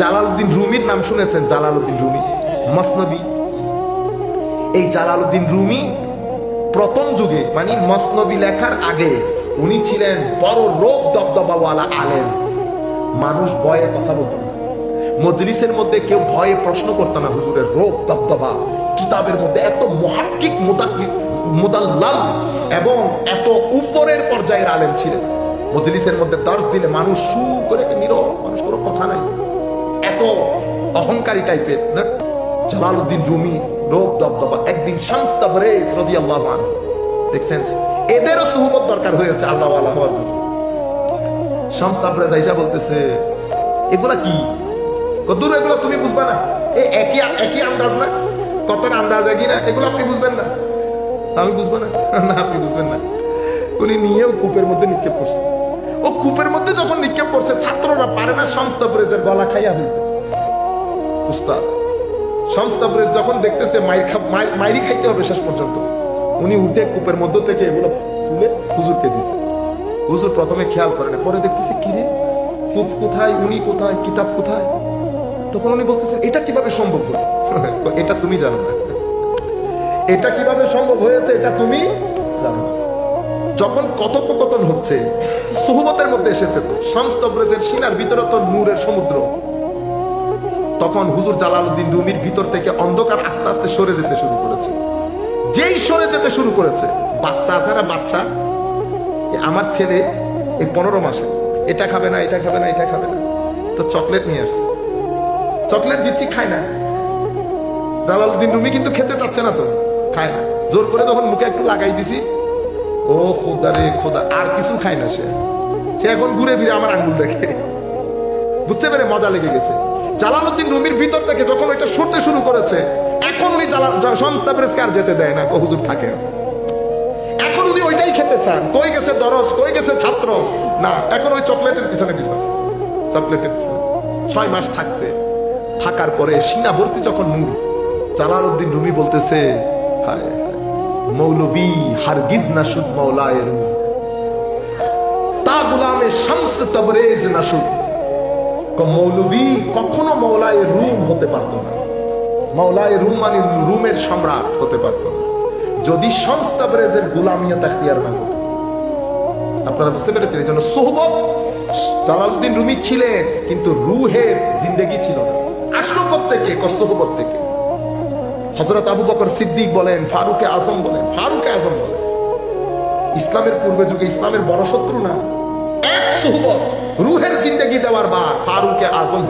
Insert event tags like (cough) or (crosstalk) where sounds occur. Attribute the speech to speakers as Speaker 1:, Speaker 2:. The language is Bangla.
Speaker 1: জালালউদ্দিন রুমির নাম শুনেছেন? Jalaluddin Rumi. মসনবী। এই জালালউদ্দিন রুমি প্রথম যুগে মানে মসনবী লেখার আগে, উনি ছিলেন বড় রোগ দবদবাওয়ালা আলেন মানুষ ভয়ে কথা বলতো। মজলিসের মধ্যে কেউ ভয়ে প্রশ্ন করতো না, হুজুরের রোগ দবদবা, কিতাবের মধ্যে এত মহাক্কিক মুদাল্লাল এবং এত উপরের পর্যায়ের আলেম ছিলেন। মজলিসের মধ্যে দর্শ দিলে মানুষ সু করে নীরব, মানুষ কোনো কথা নাই। অহংকারী টাইপের, না? জালালউদ্দিন রুমি, রোগ দবদবা, একদিন দেখছেন? এদেরও সুহবত দরকার হয়েছে আল্লাহ আল্লাহ হওয়ার জন্য। বলতেছে, এগুলা কি? কদ্দুর এগুলো তুমি বুঝবে না। এ একই একই আন্দাজ না? আন্দাজ একই না? এগুলো আপনি বুঝবেন না? আমি বুঝব না। না আপনি বুঝবেন না। উনি কূপের মধ্যে নিক্ষেপ করছে। ও কূপের মধ্যে যখন নিক্ষেপ করছে, ছাত্ররা পারে না সংস্থা ব্রেজের গলা খাইয়া হইতে উস্তাদ সংস্থা ব্রেজ যখন দেখতেছে মাইর- মাইরি খাইতে হবে শেষ পর্যন্ত, উনি উঠে কূপের মধ্য থেকে এগুলো তুলে হুজুরকে দিছে। হুজুর প্রথমে খেয়াল করেন পরে দেখতেছে কিরে কূপ কোথায়? উনি কোথায়? কিতাব কোথায়? তখন উনি বলতেছেন এটা কীভাবে সম্ভব হলো? (laughs) এটা তুমি জানো না। (laughs) এটা কীভাবে সম্ভব হয়েছে, এটা তুমি জানো যখন কথোপকথন হচ্ছে, সুহবতের মধ্যে এসেছে তো শামস্তব্রেজের সিনার ভিতরে তো নূরের সমুদ্র। তখন হুজুর জালালউদ্দিন রুমির ভিতর থেকে অন্ধকার আস্তে আস্তে সরে যেতে শুরু করেছে। যেই সরে যেতে শুরু করেছে, বাচ্চা আছে না বাচ্চা? আমার ছেলে, এই পনেরো মাসে, এটা খাবে না, এটা খাবে না, এটা খাবে না। তো চকলেট নিয়ে আসছে। চকলেট দিচ্ছি, খায় না। জালালউদ্দিন রুমি কিন্তু খেতে চাচ্ছে না তো, খায় না। জোর করে যখন মুখে একটু লাগাই দিছি, ও খোদা রে খোদা, আর কিছু খায় না সে। সে এখন ঘুরে ফিরে আমার আঙ্গুল দেখে। বুঝতে পেরে মজা লেগে গেছে। জালালউদ্দিন রুমির ভিতর থেকে যখন ওইটা সরতে শুরু করেছে এখন উনি সংস্থা প্রেসকে আর যেতে দেয় না হুজুর থাকে। এখন উনি ওইটাই খেতে চান। কই গেছে দরস কই গেছে ছাত্র? না এখন ওই চকলেটের পিছনে পিছনে। চকলেটের পিছনে। ছয় মাস থাকছে। থাকার পরে সিনাবর্তী যখন নূর জালালউদ্দিন রুমি বলতেছে হায়, মৌলবী হারগিজ না সুদ মৌলায়ের তা গুলামে শামস তবরেজ না সুদ। কখনো মৌলায় রুম হতে না। মৌলায় রুম মানে রুমের সম্রাট হতে না। যদি না আপনারা বুঝতে পেরেছেন, এই জন্য সোহবত রুমি ছিলেন, কিন্তু রুহের জিন্দেগি ছিল না। আসলো থেকে কসহবত থেকে। হজরত আবু বকর সিদ্দিক বলেন, ফারুকে আজম বলেন, ফারুকে আজম বলেন। ইসলামের পূর্বে যুগে ইসলামের বড় শত্রু না। এক সোহবত রুহের জিন্দেগি দেওয়ার বার ফারুকে আজম